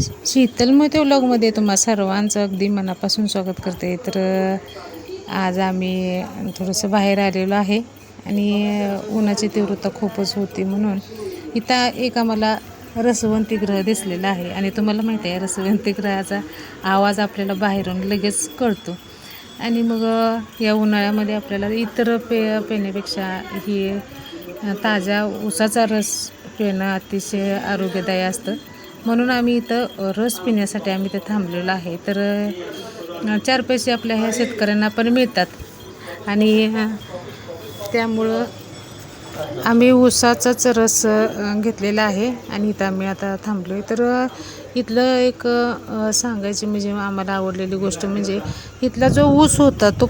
शीतल मोहिते व्लॉगमध्ये तुम्हा सर्वांचं अगदी मनापासून स्वागत करते. तर आज आम्ही थोडंसं बाहेर आलेलो आहे आणि उन्हाची तीव्रता खूपच होती म्हणून इथं एक आम्हाला रसवंती ग्रह दिसलेला आहे. आणि तुम्हाला माहिती आहे रसवंती ग्रहाचा आवाज आपल्याला बाहेरून लगेच कळतो. आणि मग या उन्हाळ्यामध्ये आपल्याला इतर पे पेण्यापेक्षा ही ताज्या उसाचा रस पिणं अतिशय आरोग्यदायी असतं. म्हणून आम्ही इथं रस पिण्यासाठी आम्ही इथं थांबलेलो आहे. तर चार पैसे आपल्या ह्या शेतकऱ्यांना पण मिळतात. आणि त्यामुळं आम्ही ऊसाचाच रस घेतलेला आहे आणि इथं आम्ही आता थांबलो आहे तर इथलं एक सांगायची म्हणजे आम्हाला आवडलेली गोष्ट म्हणजे इथला जो ऊस होता तो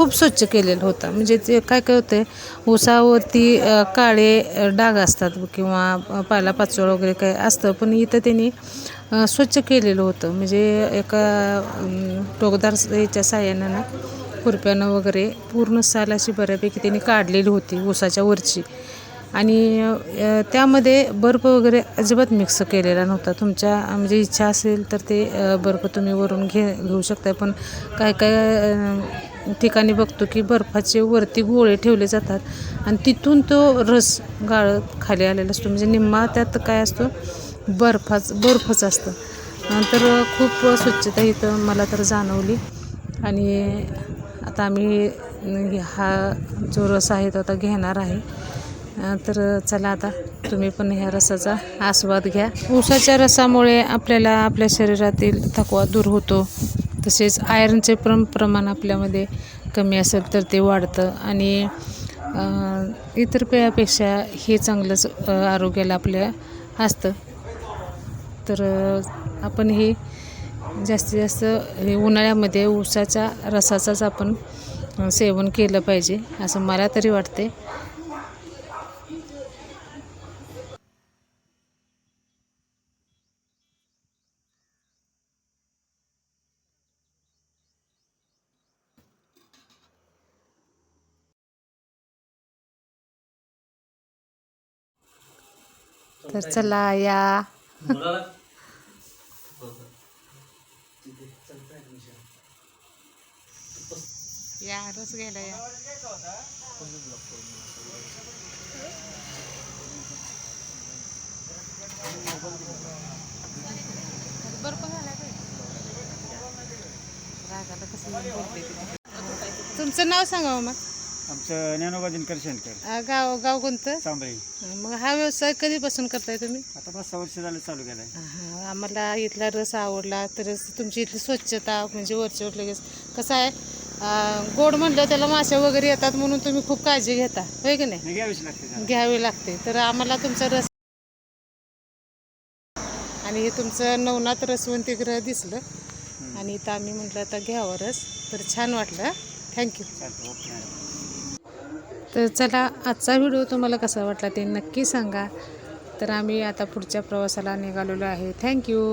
खूप स्वच्छ केलेलं होतं. म्हणजे ते काय काय होतं ऊसावरती उसावरती काळे डाग असतात किंवा पालापाचोळा वगैरे काय असतं पण इथं त्यांनी स्वच्छ केलेलं होतं. म्हणजे एका टोकदार याच्या साह्यानं ना खुरप्यानं वगैरे पूर्ण साल अशी बऱ्यापैकी त्यांनी काढलेली होती ऊसाच्या वरची. आणि त्यामध्ये बर्फ वगैरे अजिबात मिक्स केलेला नव्हता. तुमच्या म्हणजे इच्छा असेल तर ते बर्फ तुम्ही वरून घे घेऊ शकता पण काय काय ठिकाणी बघतो की बर्फाचे वरती गोळे ठेवले जातात. आणि तिथून तो रस गाळत खाली आलेला असतो. म्हणजे निम्मा त्यात काय असतो? बर्फाच बर्फच असतं. नंतर तर खूप स्वच्छता इथं मला तर जाणवली. आणि आता आम्ही हा जो रस आहे तो आता घेणार आहे. तर चला आता तुम्ही पण ह्या रसाचा आस्वाद घ्या. उसाच्या रसामुळे आपल्याला आपल्या शरीरातील थकवा दूर होतो. तसेच आयरनचे प्रम प्रमाण आपल्यामध्ये कमी असेल तर ते वाढतं. आणि इतर पेयापेक्षा हे चांगलंच आरोग्याला आपल्या असतं. तर आपण हे जास्तीत जास्त हे उन्हाळ्यामध्ये ऊसाच्या रसाचाच आपण सेवन केलं पाहिजे असं मला तरी वाटते तर चला या. या रस घ्यायला या. बर्फ घालाय रागाला कसं बोलते. तुमचं नाव सांगा हो मग. आमचं ज्ञानोबा दिनकर शेणकर अ, गाव गाव कोणतं? सांबळी मग हा व्यवसाय कधीपासून करताय तुम्ही? आता पाच सहा वर्ष झालं चालू केलाय. हा, आम्हाला इथला रस आवडला तरच तुमची इथली स्वच्छता म्हणजे वरच्यावर लगेच कसं आहे अं, गोड म्हणलं त्याला मासे वगैरे येतात म्हणून तुम्ही खूप काळजी घेता होय की नाही? नाही घ्यावीच लागते जरा. घ्यावी लागते. तर आम्हाला तुमचा रस आणि हे तुमचं नवनाथ रसवंती ग्रह दिसलं. आणि इथं आम्ही म्हटलं आता घ्यावं रस. तर छान वाटलं. थँक्यू चालतं ओके मॅडम. तर चला आजचा व्हिडिओ तुम्हाला कसा वाटला ते नक्की सांगा. तर आम्ही आता पुढच्या प्रवासाला निघालेलो आहे. थँक्यू